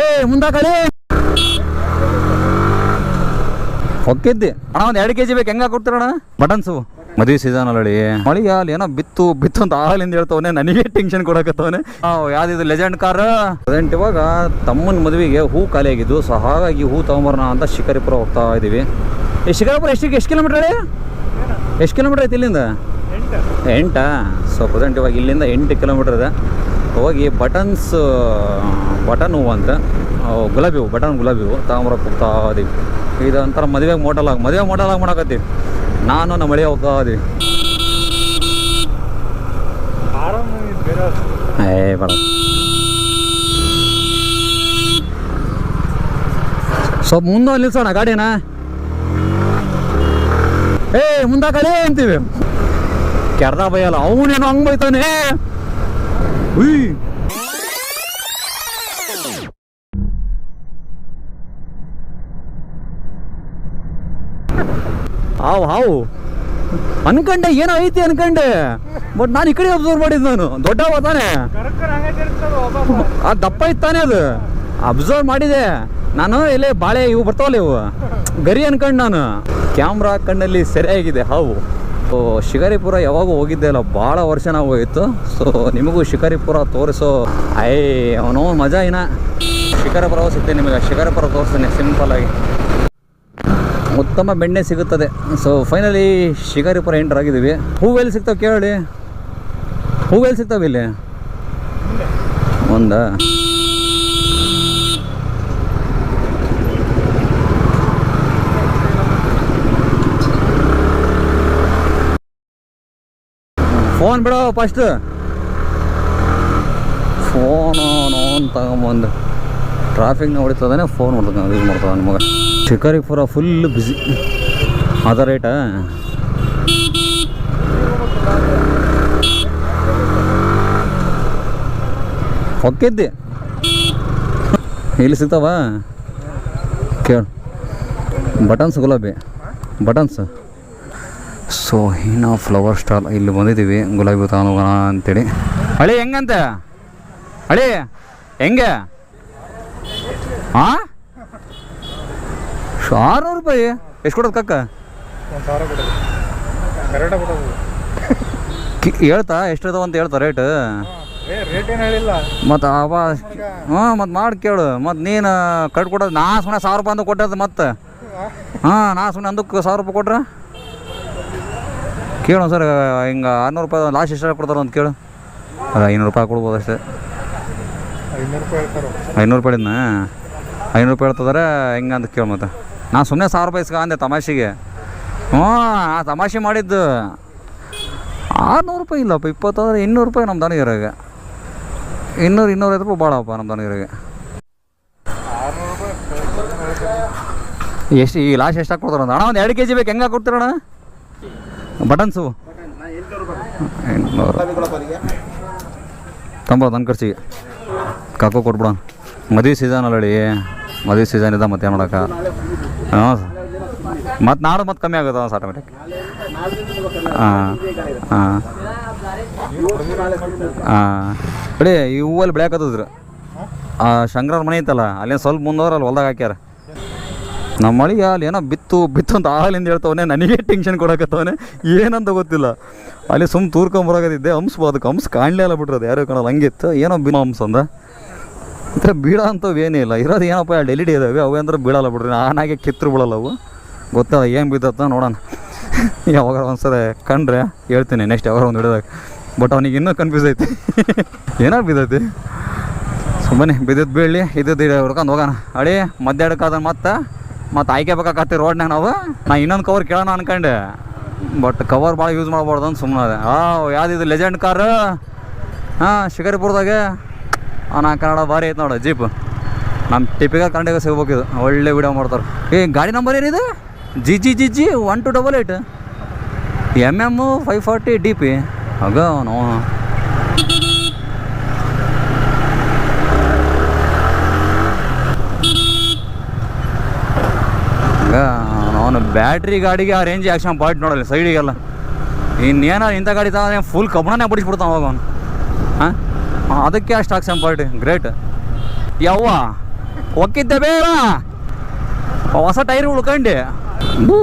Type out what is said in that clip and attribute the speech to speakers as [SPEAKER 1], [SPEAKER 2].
[SPEAKER 1] ಏ ಮುಂದ ಕಡೆ ಹೊಕ್ಕಿದ್ದಿ. ಅಣ್ಣ ಒಂದು ಎರಡು ಕೆ ಜಿ ಬೇಕು. ಹೆಂಗ ಕೊಡ್ತೀರಣ್ಣ ಬಟನ್ಸು ಮದುವೆ ಸೀಸನ್ ಅಲ್ಲಡಿ ಮಳಿ ಅಲ್ಲಿ. ಏನೋ ಬಿತ್ತು ಬಿತ್ತು ಅಂತ ಹಾಲಿಂದ ಹೇಳ್ತವನೆ ನನಗೆ ಟೆನ್ಷನ್ ಕೊಡಕತ್ತವನೆ. ಯಾವ್ದಿದು ಲೆಜೆಂಡ್ ಕಾರ್ ಪ್ರೆಸೆಂಟ್ ಇವಾಗ ತಮ್ಮನ ಮದುವೆಗೆ ಹೂ ಖಾಲಿ ಆಗಿದ್ದು ಸೊ ಹಾಗಾಗಿ ಹೂ ತಗೊಂಬರೋಣ ಅಂತ ಶಿಕಾರಿಪುರ ಹೋಗ್ತಾ ಇದೀವಿ. ಈ ಶಿಕಾರಿಪುರ ಎಷ್ಟು ಎಷ್ಟು ಕಿಲೋಮೀಟರ್ ಹೇಳಿ? ಎಷ್ಟು ಕಿಲೋಮೀಟರ್ ಐತಿ ಇಲ್ಲಿಂದ? ಎಂಟಾ. ಸೊ ಪ್ರೆಸೆಂಟ್ ಇವಾಗ ಇಲ್ಲಿಂದ ಎಂಟು ಕಿಲೋಮೀಟರ್ ಇದೆ. ಹೋಗಿ ಬಟನ್ಸ್ ಬಟನ್ ಹೂವು ಅಂತ ಗುಲಾಬಿ ಹೂವು ಬಟನ್ ಗುಲಾಬಿ ಹೂವು ತಗೊಂಬರಕ್ಕೆ ಹೋಗ್ತಾ ಇದು ಒಂಥರ ಮದುವೆಗೆ ಮೋಟಲ್ ಆಗಿ ಮದುವೆ ಮೋಟಲ್ ಆಗಿ ಮಾಡಕತ್ತೀವಿ ನಾನು ನಮ್ಮ ಮಳೆ ಹೋಗ್ತಾ ಏ ಬರ ಸ್ವಲ್ಪ ಮುಂದೆ ನಿಲ್ಸೋಣ, ಗಾಡಿನ. ಏ, ಮುಂದ ಕಡೆ ಅಂತೀವಿ. ಕೆರ್ದ ಬೈಯಲ್ಲ, ಅವನೇನು ಹಂಗ್ ಬೈತಾನೆ. ಉಯ್ ಹಾವು ಹಾವು. ಅನ್ಕಂಡೆ, ಏನೋ ಐತಿ ಅನ್ಕಂಡೆ. ಬಟ್ ನಾನು ಈ ಕಡೆ ಅಬ್ಸರ್ವ್ ಮಾಡಿದ್ದು ನಾನು. ದೊಡ್ಡ ತಾನೆ. ಆ ದಪ್ಪ ಇತ್ತಾನೆ ಅದು. ಅಬ್ಸರ್ವ್ ಮಾಡಿದೆ. ನಾನು ಇಲ್ಲಿ ಬಾಳೆ ಇವು ಬರ್ತಾವಲ್ಲ ಇವು. ಗರಿ ಅನ್ಕಂಡು ನಾನು. ಕ್ಯಾಮ್ರಾ ಕಣ್ಣಲ್ಲಿ ಸರಿಯಾಗಿದೆ ಹಾವು. ಸೊ ಶಿಕಾರಿಪುರ ಯಾವಾಗ ಹೋಗಿದ್ದೆ ಅಲ್ಲ, ಭಾಳ ವರ್ಷ ನಾವು ಹೋಗಿತ್ತು ಸೊ ನಿಮಗೂ ಶಿಕಾರಿಪುರ ತೋರಿಸೋ, ಐ ಅವನೋ ಮಜಾ ಏನ ಶಿಕಾರಿಪುರ ಸಿಗ್ತೀನಿ ನಿಮಗೆ, ಶಿಕಾರಿಪುರ ತೋರಿಸ್ತೀನಿ ಸಿಂಪಲ್ ಆಗಿ. ಉತ್ತಮ ಬೆಣ್ಣೆ ಸಿಗುತ್ತದೆ. ಸೊ ಫೈನಲಿ ಶಿಕಾರಿಪುರ ಎಂಟರ್ ಆಗಿದ್ದೀವಿ. ಹೂವೆಲ್ಲಿ ಸಿಗ್ತಾವೆ ಕೇಳಿ ಹೂವೆಲ್ಲಿ ಸಿಗ್ತಾವೆ ಇಲ್ಲಿ? ಒಂದಾ? ಫೋನ್ ಬಿಡೋ ಫಸ್ಟ್ ಫೋನು ನೋನ್ ತಗೊಂಬಂದು ಟ್ರಾಫಿಕ್ನ ಹೊಡಿತದೇ ಫೋನ್ ಮಾಡ್ತಾನೆ ಯೂಸ್ ಮಾಡ್ತಾನೆ ನಿಮಗೆ. ಶಿಕಾರಿಪುರ ಫುಲ್ ಬ್ಯುಸಿ ಅದ ರೇಟಾ ಹೊಕ್ಕಿದ್ದೆ? ಇಲ್ಲಿ ಸಿಗ್ತಾವ? ಕೇಳು. ಬಟನ್ಸ್ ಗುಲಾಬಿ. ಬಟನ್ಸ್ ಸೊ ಇನ್ನು ಫ್ಲವರ್ ಸ್ಟಾಲ್ ಇಲ್ಲಿ ಬಂದಿದ್ದೀವಿ ಗುಲಾಬಿ ತಗೊಂಡೋಗೋಣ ಅಂತೇಳಿ. ಹಳಿ ಹೆಂಗಂತ? ಹಳಿ ಹೆಂಗೆ? ಹಾಂ ಆರುನೂರು ರೂಪಾಯಿ. ಎಷ್ಟು ಕೊಡೋದು ಕಕ್ಕ ಹೇಳ್ತಾ ಎಷ್ಟು ಇದಾವ ಅಂತ ಹೇಳ್ತಾ ರೇಟ್ ಮತ್ತೆ ಅವ ಹಾಂ ಮತ್ತು ಮಾಡಿ ಕೇಳು. ಮತ್ತು ನೀನು ಕಟ್ ಕೊಡೋದು ನಾ ಸುಮ್ಮನೆ ಸಾವಿರ ರೂಪಾಯಿ ಅಂತ ಕೊಟ್ಟದ ಮತ್ತೆ. ಹಾಂ ನಾ ಸುಮ್ಮನೆ ಅಂದಕ್ಕೆ ಸಾವಿರ ರೂಪಾಯಿ ಕೊಟ್ರೆ? ಕೇಳು ಸರ್ ಹಿಂಗೆ ಆರುನೂರು ರೂಪಾಯಿ ಲಾಸ್ಟ್ ಎಷ್ಟು ಕೊಡ್ತಾರೆ ಅಂತ ಕೇಳು. ಅದು ಐನೂರು ರೂಪಾಯಿ ಕೊಡ್ಬೋದು ಅಷ್ಟೇ.
[SPEAKER 2] ಐನೂರು ರೂಪಾಯಿ
[SPEAKER 1] ಐನೂರು ರೂಪಾಯಿ ಹೇಳ್ತದಾರೆ ಹೆಂಗೆ ಅಂತ ಕೇಳು ಮತ್ತೆ. ನಾನು ಸುಮ್ಮನೆ ಸಾವಿರ ರೂಪಾಯಿ ಇಸ್ಕ ಅಂದೆ ತಮಾಷೆಗೆ. ಹ್ಞೂ ಆ ತಮಾಷೆ ಮಾಡಿದ್ದು. ಆರುನೂರು ರೂಪಾಯಿ ಇಲ್ಲಪ್ಪ ಇಪ್ಪತ್ತಾದ್ರೆ ಇನ್ನೂರು ರೂಪಾಯಿ ನಮ್ಮ ದನಿಗಿರಾಗ ಇನ್ನೂರು ಇನ್ನೂರೈದು ರೂಪಾಯಿ ಭಾಳಪ್ಪ ನಮ್ಮ ದನಗಿರಾಗೆ ಎಷ್ಟು ಈ ಲಾಸ್ಟ್ ಎಷ್ಟು ಕೊಡ್ತಾರ ಅಣ್ಣ ಒಂದು ಎರಡು ಕೆ ಜಿ ಬೇಕು ಹೆಂಗೆ ಕೊಡ್ತೀರಣ್ಣ? ಬಟನ್ಸು ಎಂಟ್ನೂರು ತಂಬ ಖರ್ಚಿಗೆ ಕಾಕೋ ಕೊಟ್ಬಿಡ ಮದುವೆ ಸೀಸನ್ ಅಲ್ಲಡಿ. ಮದುವೆ ಸೀಸನ್ ಇದೆ ಮತ್ತೆ ಮಾಡೋಕೆ ಹಾಂ. ಮತ್ತು ನಾಡು ಮತ್ತೆ ಕಮ್ಮಿ ಆಗುತ್ತೆ ಸರ್ ಆಟೋಮೆಟಿಕ್ ಹಾಂ. ಹಾಂ. ಹಾಂ. ಬಿಡಿ, ಈ ಹೂವಲ್ಲಿ ಬೆಳೆಯಾಕತ್ತದ್ರ ಆ ಶಂಕರ ಮನೆ ಐತಲ್ಲ, ಅಲ್ಲೇನು ಸ್ವಲ್ಪ ಮುಂದವ್ರು ಅಲ್ಲಿ ಹೊಲ್ದಾಗ ಹಾಕ್ಯಾರ. ನಮ್ಮ ಮಳಿಗೆ ಅಲ್ಲಿ ಏನೋ ಬಿತ್ತು ಬಿತ್ತು ಅಂತ ಹಾಲಿಂದ ಹೇಳ್ತವನೆ, ನನಗೆ ಟೆನ್ಷನ್ ಕೊಡಕತ್ತವನೆ, ಏನಂತ ಗೊತ್ತಿಲ್ಲ. ಅಲ್ಲಿ ಸುಮ್ ತೂರ್ಕೊಂಬರಾಗದಿದ್ದೆ ಹಂಸ ಅದಕ್ಕೆ ಹಂಸ ಕಾಣಲೇ ಇಲ್ಲ ಬಿಟ್ರೆ ಅದು ಯಾರು ಹಂಗಿತ್ತು. ಏನೋ ಬಿ ಹಂಸ ಅಂದ. ಥರ ಬೀಳ ಅಂಥವು ಏನಿಲ್ಲ ಇರೋದು ಏನಪ್ಪ ಇಡಿ ಇದಾವೆ, ಅವು ಅಂದ್ರೆ ಬೀಳಲ್ಲ ಬಿಡ್ರಿ. ನಾನಾಗೆ ಕಿತ್ತರು ಬೀಳಲ್ಲ ಅವು. ಗೊತ್ತಲ್ಲ, ಏನು ಬಿದ್ದತ್ತ ನೋಡೋಣ. ಯಾವಾಗ ಒಂದ್ಸರಿ ಕಂಡ್ರೆ ಹೇಳ್ತೀನಿ ನೆಕ್ಸ್ಟ್ ಯಾವಾಗ ಒಂದು ಹಿಡಿದಾಗ. ಬಟ್ ಅವನಿಗೆ ಇನ್ನೂ ಕನ್ಫ್ಯೂಸ್ ಐತಿ. ಏನೋ ಬಿದ್ದೈತಿ? ಸುಮ್ಮನೆ ಬಿದ್ದಿದ್ದು ಬೀಳಿ ಇದ್ದಿದ್ದು ಹುಡ್ಕೊಂಡು ಹೋಗೋಣ. ಅಡಿ ಮಧ್ಯಾಹ್ನಕ್ಕಾದ ಮತ್ತೆ? ಮತ್ತೆ ಆಯ್ಕೆ ಬೇಕಾಕತ್ತಿ ರೋಡ್ನಾಗ ನಾವು? ನಾ ಇನ್ನೊಂದು ಕವರ್ ಕೇಳೋಣ ಅನ್ಕೊಂಡೆ. ಬಟ್ ಕವರ್ ಭಾಳ ಯೂಸ್ ಮಾಡ್ಬಾರ್ದು ಅಂತ ಸುಮ್ಮನೆ ಆ ಇದು ಲೆಜೆಂಡ್ ಕಾರ್ ಹಾಂ, ಶಿಕಾರಿಪುರದಾಗೆ? ನಾ ಕನ್ನಡ ಭಾರಿ ಐತೆ ನೋಡು ಜೀಪ್ ನಮ್ಮ ಟಿಪಿಕಲ್ ಕನ್ನಡಿಗ ಸಿಗ್ಬೇಕಿದು ಒಳ್ಳೆ ವಿಡಿಯೋ ಮಾಡ್ತಾರೆ. ಏ, ಗಾಡಿ ನಂಬರ್ ಏನಿದೆ G G G G one two double eight M M five forty D P ಆಗ ನೋ ಅವನು ಬ್ಯಾಟ್ರಿ ಗಾಡಿಗೆ ಆ ರೇಂಜ್ ಆಕ್ಷನ್ ಪಾಯಿಂಟ್ ನೋಡಲ್ಲ ಸೈಡಿಗೆಲ್ಲ ಇನ್ನೇನೋ ಇಂಥ ಗಾಡಿ ತಗೊಂಡ್ರೆ ಫುಲ್ ಕಬ್ಬಣನೇ ಬಿಡಿಸ್ಬಿಡ್ತಾವ ಅವಾಗ ಅವನು. ಹಾಂ? ಅದಕ್ಕೆ ಅಷ್ಟು ಆಕ್ಷನ್ ಪಾಯಿಂಟ್ ಗ್ರೇಟ್ ಯವ್ವ, ಒಕ್ಕಿದ್ದೆ ಬೇಡ. ಹೊಸ ಟೈರ್ ಉಳ್ಕಂಡು. ಬೂ